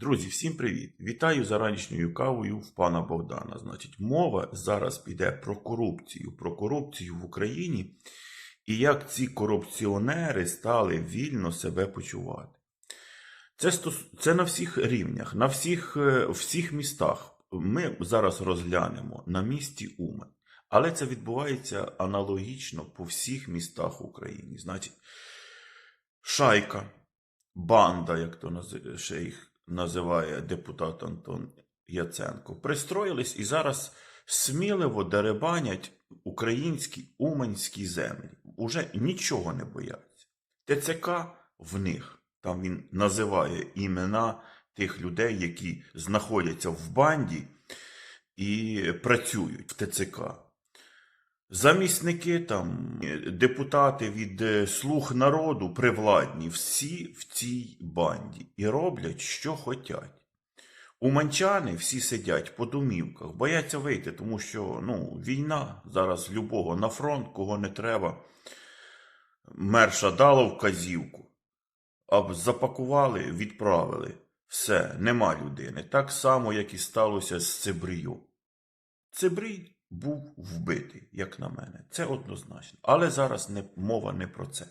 Друзі, всім привіт! Вітаю за ранішньою кавою в пана Богдана. Значить, мова зараз піде про корупцію, про корупцію в Україні і як ці корупціонери стали вільно себе почувати. Це, стос... це на всіх рівнях, на всіх, е, всіх містах. Ми зараз розглянемо на місті Умен. Але це відбувається аналогічно по всіх містах України. Значить, шайка, банда, як то нази- ще їх називає депутат Антон Яценко, пристроїлись і зараз сміливо деребанять українські уманські землі. Уже нічого не бояться. ТЦК в них. Там він називає імена тих людей, які знаходяться в банді і працюють в ТЦК. Замісники, там, депутати від е, слуг народу привладні, всі в цій банді і роблять, що хотять. Уманчани всі сидять по домівках, бояться вийти, тому що ну, війна зараз любого на фронт, кого не треба. Мерша дала вказівку, а запакували, відправили. Все, нема людини. Так само, як і сталося з Цибрію. Цибрій був вбитий, як на мене. Це однозначно. Але зараз не, мова не про це.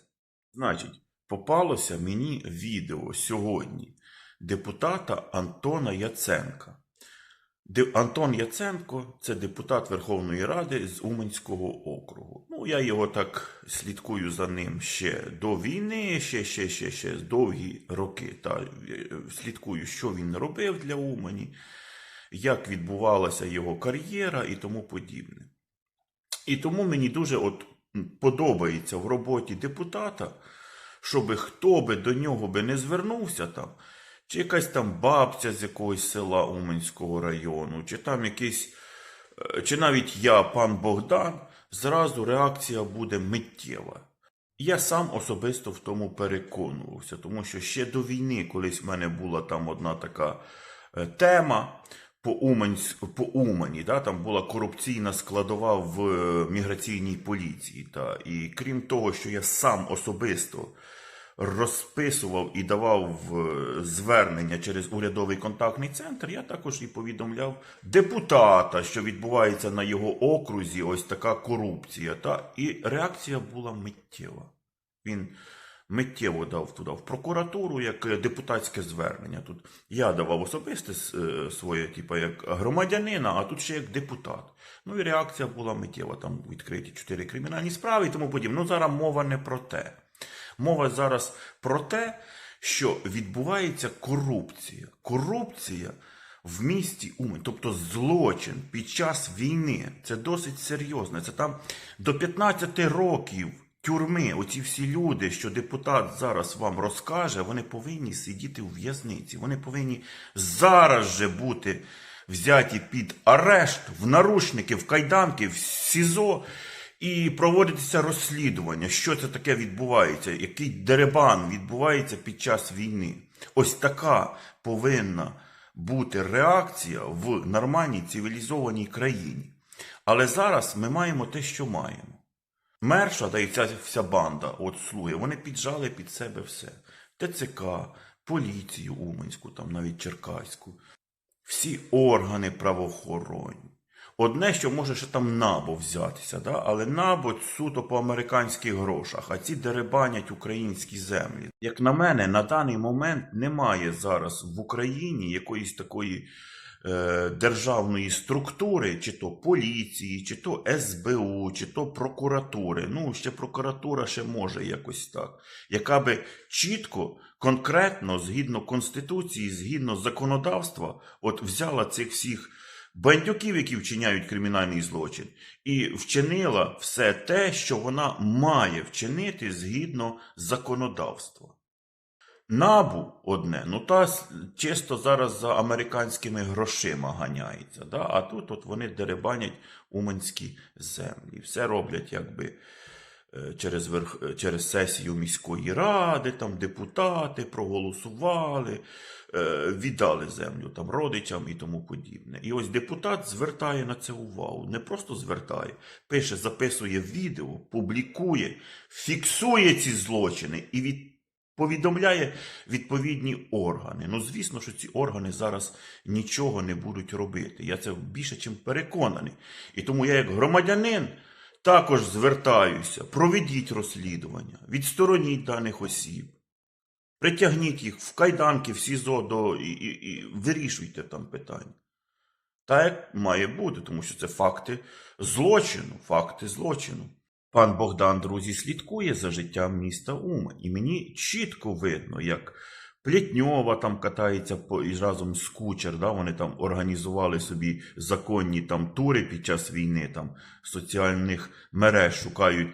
Значить, попалося мені відео сьогодні депутата Антона Яценка. Антон Яценко це депутат Верховної Ради з Уманського округу. Ну, я його так слідкую за ним ще до війни, ще, ще, ще, ще довгі роки. Та е, слідкую, що він робив для Умані, як відбувалася його кар'єра і тому подібне. І тому мені дуже от подобається в роботі депутата, щоб хто би до нього би не звернувся там, чи якась там бабця з якогось села Уманського району, чи там якийсь, е, чи навіть я, пан Богдан, зразу реакція буде миттєва. Я сам особисто в тому переконувався, тому що ще до війни колись в мене була там одна така е, тема по, Умансь, по Умані, да, там була корупційна складова в е, міграційній поліції. Та, і крім того, що я сам особисто розписував і давав е, звернення через урядовий контактний центр, я також і повідомляв депутата, що відбувається на його окрузі ось така корупція. Та, і реакція була миттєва. Він миттєво дав туди в прокуратуру як е, депутатське звернення. Тут я давав особисте е, своє, типу, як громадянина, а тут ще як депутат. Ну і реакція була миттєва. Там відкриті чотири кримінальні справи і тому подібне. Ну зараз мова не про те. Мова зараз про те, що відбувається корупція. Корупція в місті Умань, тобто злочин під час війни. Це досить серйозно. Це там до 15 років тюрми. Оці всі люди, що депутат зараз вам розкаже, вони повинні сидіти у в'язниці. Вони повинні зараз же бути взяті під арешт в наручники, в кайданки, в СІЗО. І проводитися розслідування, що це таке відбувається, який деребан відбувається під час війни. Ось така повинна бути реакція в нормальній цивілізованій країні. Але зараз ми маємо те, що маємо. Мерша та і ця вся банда, от слуги, вони піджали під себе все. ТЦК, поліцію Уманську, там навіть Черкаську, всі органи правоохоронні. Одне, що може ще там набо взятися, да? але набо суто по американських грошах, а ці деребанять українські землі. Як на мене, на даний момент немає зараз в Україні якоїсь такої державної структури, чи то поліції, чи то СБУ, чи то прокуратури. Ну, ще прокуратура ще може якось так, яка би чітко, конкретно, згідно Конституції, згідно законодавства, от взяла цих всіх бандюків, які вчиняють кримінальний злочин, і вчинила все те, що вона має вчинити згідно законодавства. Набу одне, ну та чисто зараз за американськими грошима ганяється. Да? А тут от вони деребанять уманські землі. Все роблять якби е, через, верх, е, через сесію міської ради, там депутати проголосували, е, віддали землю там родичам і тому подібне. І ось депутат звертає на це увагу. Не просто звертає, пише, записує відео, публікує, фіксує ці злочини і від повідомляє відповідні органи. Ну, звісно, що ці органи зараз нічого не будуть робити. Я це більше чим переконаний. І тому я, як громадянин, також звертаюся: проведіть розслідування, відстороніть даних осіб. Притягніть їх в кайданки, в СІЗО до, і, і, і вирішуйте там питання. Так як має бути, тому що це факти злочину, факти злочину. Пан Богдан, друзі, слідкує за життям міста Ума, і мені чітко видно, як Плетньова там катається по, і разом з Кучер, да, вони там організували собі законні там тури під час війни, там соціальних мереж шукають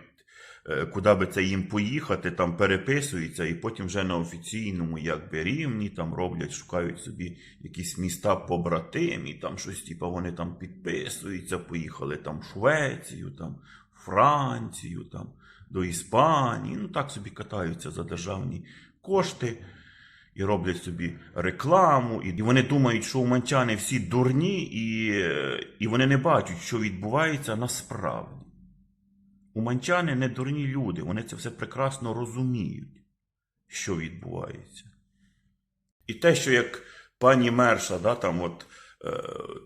е, куди би це їм поїхати, там переписуються, і потім вже на офіційному якби, рівні там роблять, шукають собі якісь міста побратимі, там щось, типу, вони там підписуються, поїхали там в Швецію, там, Францію, там, до Іспанії. Ну так собі катаються за державні кошти. І роблять собі рекламу, і вони думають, що уманчани всі дурні, і, і вони не бачать, що відбувається насправді. Уманчани не дурні люди, вони це все прекрасно розуміють, що відбувається. І те, що як пані Мерша, да, там от,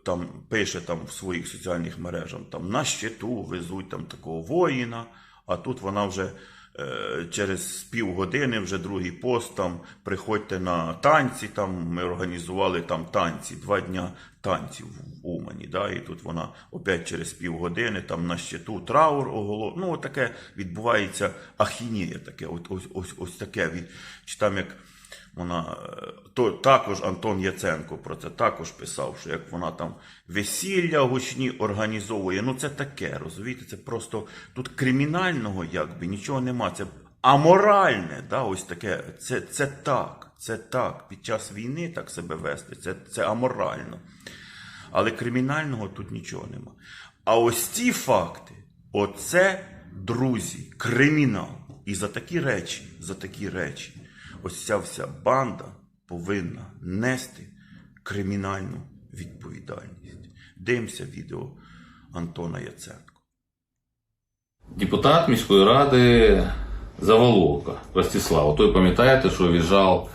там пише там в своїх соціальних мережах, там на щиту везуть там такого воїна, а тут вона вже е, через півгодини, вже другий пост, там приходьте на танці, там ми організували там танці, два дня танців в Умані. Да, і тут вона опять через півгодини там на щиту траур оголо. Ну, таке відбувається ахінея таке, от, ось, ось, ось таке. Чи там як вона е, то також Антон Яценко про це також писав, що як вона там весілля гучні організовує. Ну це таке, розумієте? Це просто тут кримінального якби нічого нема. Це аморальне, да, ось таке. Це, це так, це так. Під час війни так себе вести. Це, це аморально. Але кримінального тут нічого нема. А ось ці факти, оце, друзі, кримінал. І за такі речі, за такі речі, ось ця вся банда повинна нести кримінальну відповідальність. Дивимося відео Антона Яценко. Депутат міської ради Заволока Ростислав. Той пам'ятаєте, що в'їжджав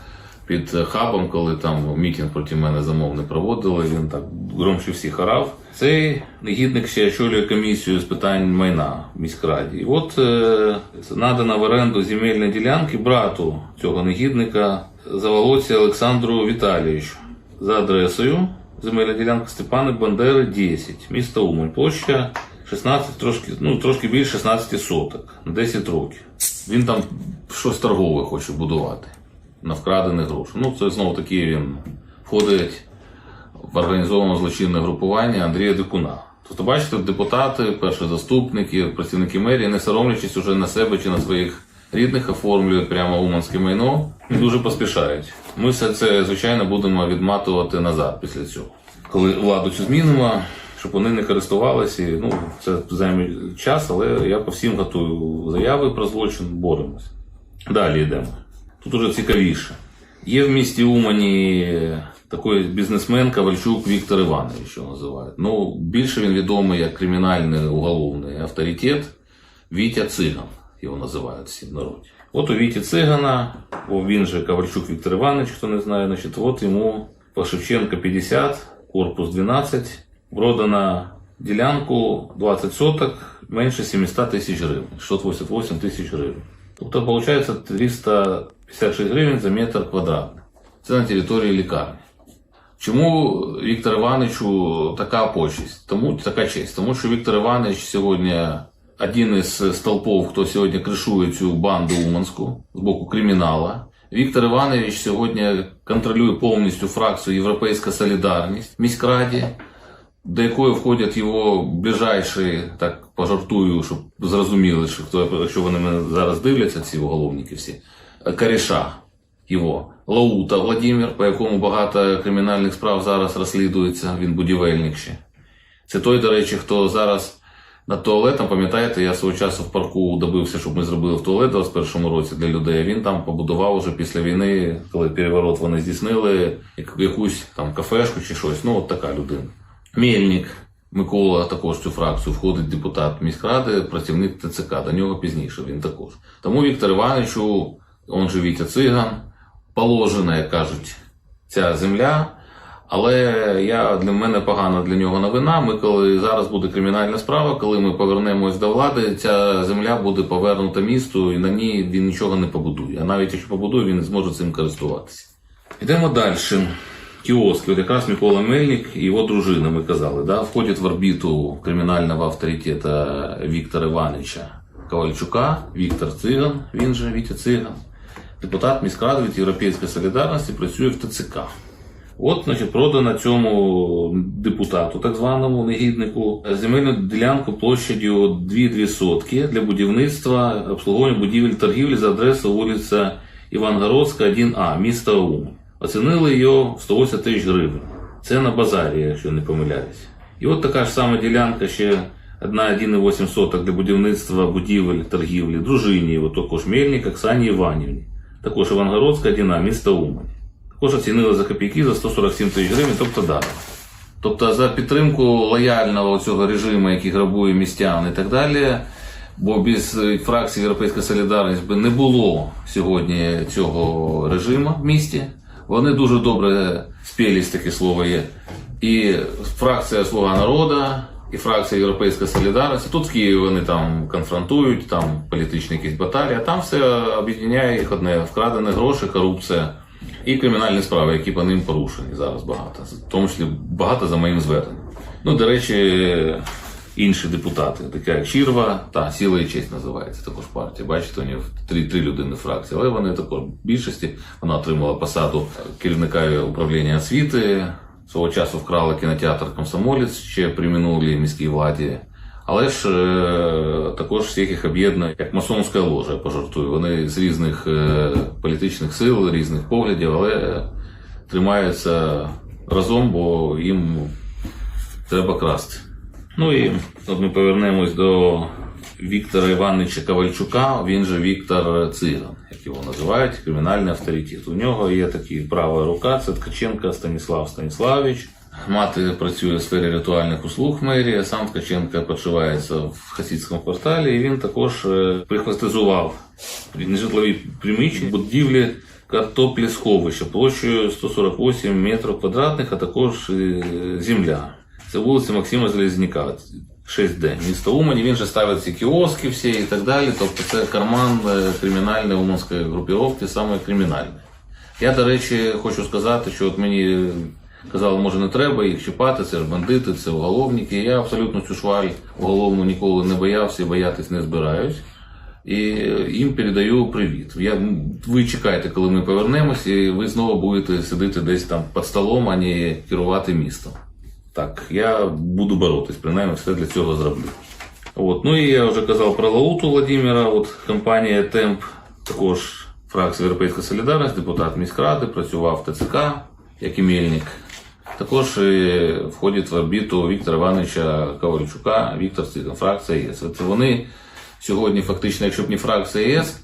під хабом, коли там мітинг проти мене замовний проводили. Він так громче всіх орав. Цей негідник ще очолює комісію з питань майна в міськраді. І от е, надана в оренду земельні ділянки брату цього негідника Заволоці Олександру Віталійовичу за адресою земельна ділянка Степани Бандери 10, місто Умань. Площа 16, трошки, ну, трошки більше 16 соток на 10 років. Він там щось торгове хоче будувати на вкрадених грошах. Ну, це знову таки він входить в організоване злочинне групування Андрія Дикуна. Тобто, бачите, депутати, перші заступники, працівники мерії, не соромлячись уже на себе чи на своїх рідних, оформлюють прямо уманське майно і дуже поспішають. Ми все це, звичайно, будемо відматувати назад після цього. Коли владу цю змінимо, щоб вони не користувалися, і, ну, це займе час, але я по всім готую заяви про злочин, боремось. Далі йдемо. Тут уже цікавіше. Є в місті Умані такий бізнесмен Ковальчук Віктор Іванович, його називають. Ну, більше він відомий як кримінальний уголовний авторитет Вітя Циган, його називають всі в народі. От у Віті Цигана, о, він же Ковальчук Віктор Іванович, хто не знає, значить, от йому по Шевченка 50, корпус 12, продана ділянку 20 соток менше 700 тисяч гривень, 688 тисяч гривень. Тобто, виходить 356 гривень за метр квадратний. Це на території лікарні. Чому Віктор Івановичу така почесть? Тому така честь. Тому що Віктор Іванович сьогодні один із столпов, хто сьогодні кришує цю банду Уманську з боку кримінала. Віктор Іванович сьогодні контролює повністю фракцію Європейська Солідарність в міськраді, до якої входять його ближайші, так пожартую, щоб зрозуміли, що хто, якщо вони мене зараз дивляться, ці уголовники всі, коріша його. Лаута Владимир, по якому багато кримінальних справ зараз розслідується, він будівельник ще. Це той, до речі, хто зараз над туалетом, пам'ятаєте, я свого часу в парку добився, щоб ми зробили в туалет у 21 році для людей. Він там побудував уже після війни, коли переворот вони здійснили, якусь там кафешку чи щось. Ну, от така людина. Мельник Микола також в цю фракцію входить депутат міськради, працівник ТЦК. До нього пізніше він також. Тому Віктор Івановичу он же Вітя Циган, положена, як кажуть, ця земля. Але я, для мене погана для нього новина. Ми, коли зараз буде кримінальна справа, коли ми повернемось до влади, ця земля буде повернута місту, і на ній він нічого не побудує. А навіть якщо побудує, він не зможе цим користуватися. Йдемо далі. Кіоски. От якраз Микола Мельник і його дружина, ми казали, да, входять в орбіту кримінального авторитета Віктора Івановича Ковальчука, Віктор Циган, він же Вітя Циган, депутат міськради від Європейської солідарності, працює в ТЦК. От, значить, продано цьому депутату, так званому негіднику, земельну ділянку площадю 2-2 сотки для будівництва обслуговування будівель торгівлі за адресою вулиця Івангородська, 1А, міста Умань. Оцінили його в 180 тисяч гривень. Це на базарі, якщо не помиляюсь. І от така ж сама ділянка ще 1,8 соток для будівництва будівель торгівлі, дружині, от також Мельник Оксані Іванівні. Також Івангородська 1А, місто Умань. Також оцінили за копійки за 147 тисяч гривень, тобто даром. Тобто за підтримку лояльного цього режиму, який грабує містян і так далі. Бо без е, фракції Європейська Солідарність би не було сьогодні цього режиму в місті. Вони дуже добре спілість, таке слово є. І фракція Слуга народу, і фракція Європейська Солідарність. Тут в Києві вони там конфронтують, там політичні якісь баталії, а там все об'єднає їх одне вкрадені гроші, корупція і кримінальні справи, які по ним порушені зараз багато. В тому числі багато за моїм зверненням. Ну, до речі, інші депутати, така як Щірва, та Сіла і честь називається також партія. Бачите, у нього три, три людини фракції, але вони також в більшості. Вона отримала посаду керівника управління освіти. Свого часу вкрала кінотеатр Комсомолець ще при минулій міській владі. Але ж е, також всіх їх об'єднує як масонська ложа, я пожартую. Вони з різних е, політичних сил, різних поглядів, але тримаються разом, бо їм треба красти. Ну і от ми повернемось до Віктора Івановича Ковальчука, він же Віктор Циган, як його називають, кримінальний авторитет. У нього є такий права рука, це Ткаченко Станіслав Станіславович. Мати працює в сфері ритуальних услуг в мерії, сам Ткаченко почувається в хасідському кварталі, і він також е, прихватизував нежитлові приміщення, будівлі картоплі сховища площею 148 метрів квадратних, а також е, земля. Це вулиця Максима Залізняка, 6D. Місто Умані. Він же ставить ці кіоски всі і так далі. Тобто це карман е, кримінальної уманської групіровки, саме кримінальної. Я, до речі, хочу сказати, що от мені казали, може не треба їх чіпати, це ж бандити, це уголовники. Я абсолютно цю шваль уголовну ніколи не боявся і боятись не збираюсь. І їм передаю привіт. Я, ви чекайте, коли ми повернемось, і ви знову будете сидіти десь там під столом, а не керувати містом. Так, я буду боротись, принаймні все для цього зроблю. От. Ну і я вже казав про Лауту Владимира, от компанія Темп, також фракція Європейська Солідарність, депутат міськради, працював в ТЦК, як і Мельник. Також е, входить в орбіту Віктора Івановича Ковальчука, Віктор фракція ЄС. От вони сьогодні, фактично, якщо б не фракція ЄС,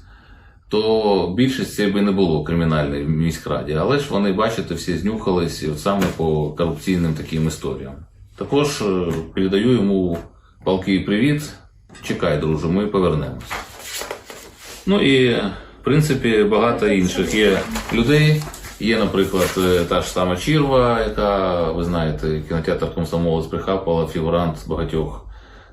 то більшості би не було кримінальної в міськраді. Але ж вони, бачите, всі знюхались саме по корупційним таким історіям. Також е, передаю йому палкий привіт. Чекай, друже, ми повернемось. Ну і в принципі багато інших є людей. Є, наприклад, е, та ж сама Чірва, яка, ви знаєте, кінотеатр Комсомолець прихапала фігурант багатьох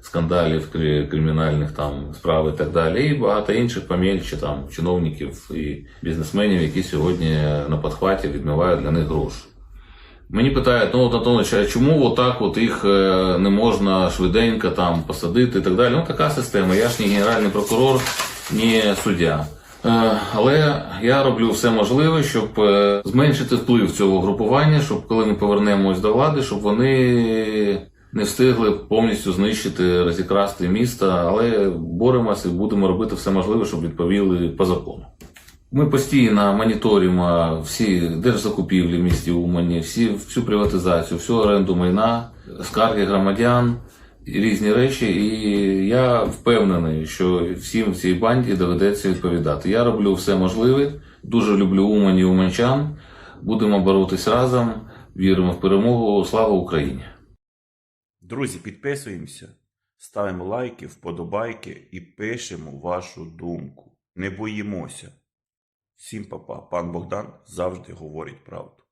скандалів кримінальних там справ і так далі. І багато інших помельче там чиновників і бізнесменів, які сьогодні на подхваті відмивають для них гроші. Мені питають, ну от Антонович, а чому отак от їх е, не можна швиденько там посадити і так далі? Ну така система. Я ж не генеральний прокурор, не суддя. Е, Але я роблю все можливе, щоб е, зменшити вплив цього групування, щоб коли ми повернемось до влади, щоб вони не встигли повністю знищити, розікрасти місто, але боремося і будемо робити все можливе, щоб відповіли по закону. Ми постійно моніторимо всі держзакупівлі в місті Умані, всі, всю приватизацію, всю оренду майна, скарги громадян, і різні речі. І я впевнений, що всім в цій банді доведеться відповідати. Я роблю все можливе, дуже люблю Умані уманчан. Будемо боротись разом, віримо в перемогу. Слава Україні! Друзі, підписуємося, ставимо лайки, вподобайки і пишемо вашу думку. Не боїмося. Всім папа. Пан Богдан завжди говорить правду.